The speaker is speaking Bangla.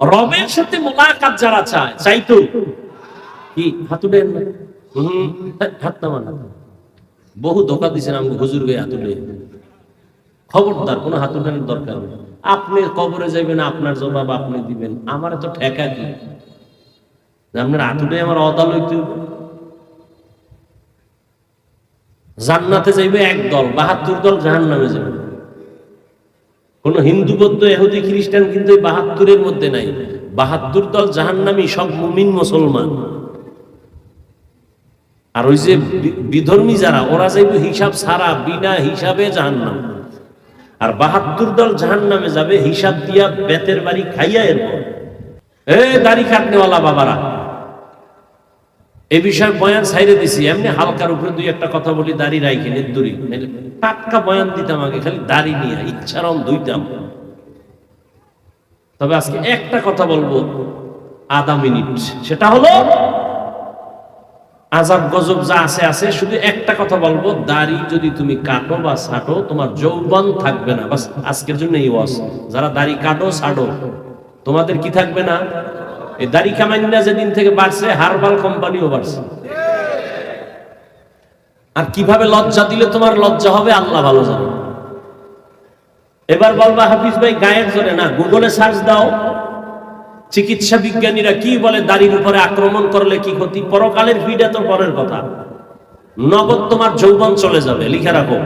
রবের সাথে মোলাকাত যারা চায় চাইতো কি, হাত বহু ধোকা দিছেন আমি হুজুর গে হাতুডে খবরদার, কোনো হাতুডেনের দরকার আপনি কবরে যাবেন আপনার জবাব আপনি দিবেন। আমার তো ঠেকা কি? আপনার হাতুডে আমার অদালত জান্নাতে যাইবে এক দল, বাহাত্তর দল জাহান নামে যাবে কোন হিন্দু, বৌদ্ধ এহুদি খ্রিস্টান কিন্তু বাহাত্তরের মধ্যে নাই। বাহাত্তর দল জাহান্নামী, সব মুমিন মুসলমান। আর ওই যে বিধর্মী যারা, ওরা যাইবে হিসাব সারা, বিনা হিসাবে জাহান্নাম। আর বাহাত্তর দল জাহান্নামে যাবে, হিসাব দিয়া বেতের বাড়ি খাইয়া এরপর। এ, দাড়ি কাটনেওয়ালা বাবারা এই বিষয়ে বয়ান ছাইরে দিছি, এমনি হালকার উপরে দুই একটা কথা বলি, দাড়ি রাইখে নির্দুরি টাটকা বয়ান দিতাম আগে, খালি দাড়ি নিয়ে ইচ্ছারম দুইতাম তবে আজকে একটা কথা বলব, আধা মিনিট। সেটা হলো আজাব গজব যা আছে আছে, শুধু একটা কথা বলব, দাড়ি যদি তুমি কাটো বা ছাটো, তোমার যৌবন থাকবে না। বাস আজকের জন্য এই ওয়াজ। যারা দাড়ি কাটো, ছাটো, তোমাদের কি থাকবে না? এই দাড়ি কামাইনা যেদিন থেকে বাড়ছে, হারবাল কোম্পানিও বাড়ছে। আর কীভাবে লজ্জা দিলে তোমার লজ্জা হবে, আল্লাহ ভালো জানে। এবার বলবা, হাফিজ ভাই, গায়ের জোরে না, গুগলে সার্চ দাও। চিকিৎসা বিজ্ঞানীরা কি বলে, দাড়ির উপরে আক্রমণ করলে কি ক্ষতি? পরকালের ভিড়ে তো পরের কথা। নগদ তোমার যৌবন চলে যাবে, লিখে রাখো।